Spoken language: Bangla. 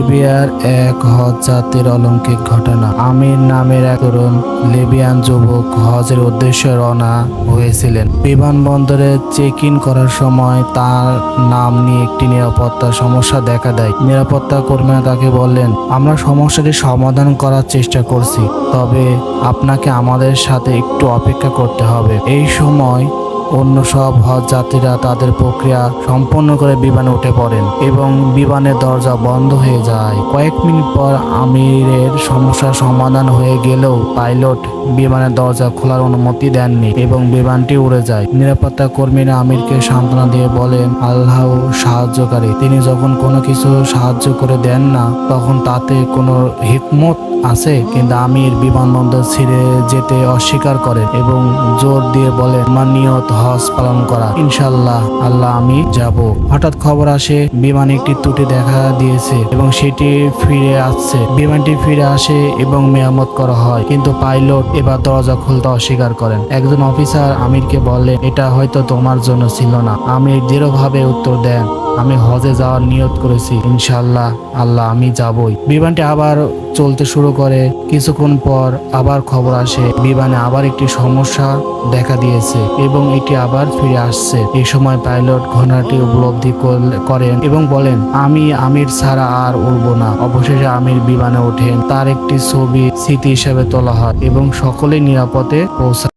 লিবিয়ার এক হজ জাতির অলৌকিক ঘটনা। আমির নামের এক তরুণ লিবিয়ান যুবক হজের উদ্দেশ্যে রওনা হয়েছিলেন। বিমানবন্দরে চেক ইন করার সময় তার নাম নিয়ে একটি নিরাপত্তা সমস্যা দেখা দেয়। নিরাপত্তা কর্মীরা তাকে বললেন, আমরা সমস্যাটি সমাধান করার চেষ্টা করছি, তবে আপনাকে আমাদের সাথে একটু অপেক্ষা করতে হবে। এই সময় অন্য সব হজ যাত্রীরা তাদের প্রক্রিয়া সম্পন্ন করে বিমানে উঠে পড়েন এবং বিমানের দরজা বন্ধ হয়ে যায়। কয়েক মিনিট পর আমিরের সমস্যার সমাধান হয়ে গেলেও পাইলট বিমানের দরজা খোলার অনুমতি দেননি এবং বিমানটি উড়ে যায়। নিরাপত্তা কর্মীরা আমিরকে সান্ত্বনা দিয়ে বলেন আল্লাহ সাহায্যকারী, তিনি যখন কোনো কিছু সাহায্য করে দেন না, তখন তাতে কোনো হিকমত আছে? কিন্তু আমির বিমানবন্দর ছেড়ে যেতে অস্বীকার করেন এবং জোর দিয়ে বলেন আমার নিয়ত হজ পালন করা। ইনশাল্লাহ আল্লাহ আমি যাব। হঠাৎ খবর আসে, বিমানে একটি ত্রুটি দেখা দিয়েছে এবং সেটি ফিরে আসছে। বিমানটি ফিরে আসে এবং মেরামত করা হয়, কিন্তু পাইলট এবার দরজা খুলতে অস্বীকার করেন। একজন অফিসার আমিরকে বলে এটা হয়তো তোমার জন্য ছিল না। আমির দৃঢ়ভাবে উত্তর দেন আমি হজে যাওয়ার নিয়ত করেছি। ইনশাল্লাহ আল্লাহ আমি যাবই। বিমানটি আবার চলতে শুরু করে। কিছুক্ষণ পর আবার খবর আসে, বিমানে আবার একটি সমস্যা দেখা দিয়েছে এবং এটি আবার ফিরে আসছে। এই সময় পাইলট ঘটনাটি উপলব্ধি করেন এবং বলেন, আমি আমির ছাড়া আর উড়ব না। অবশেষে আমির বিমানে ওঠেন। তার একটি ছবি স্মৃতি হিসেবে তোলা হয় এবং সকলে নিরাপদে পৌঁছায়।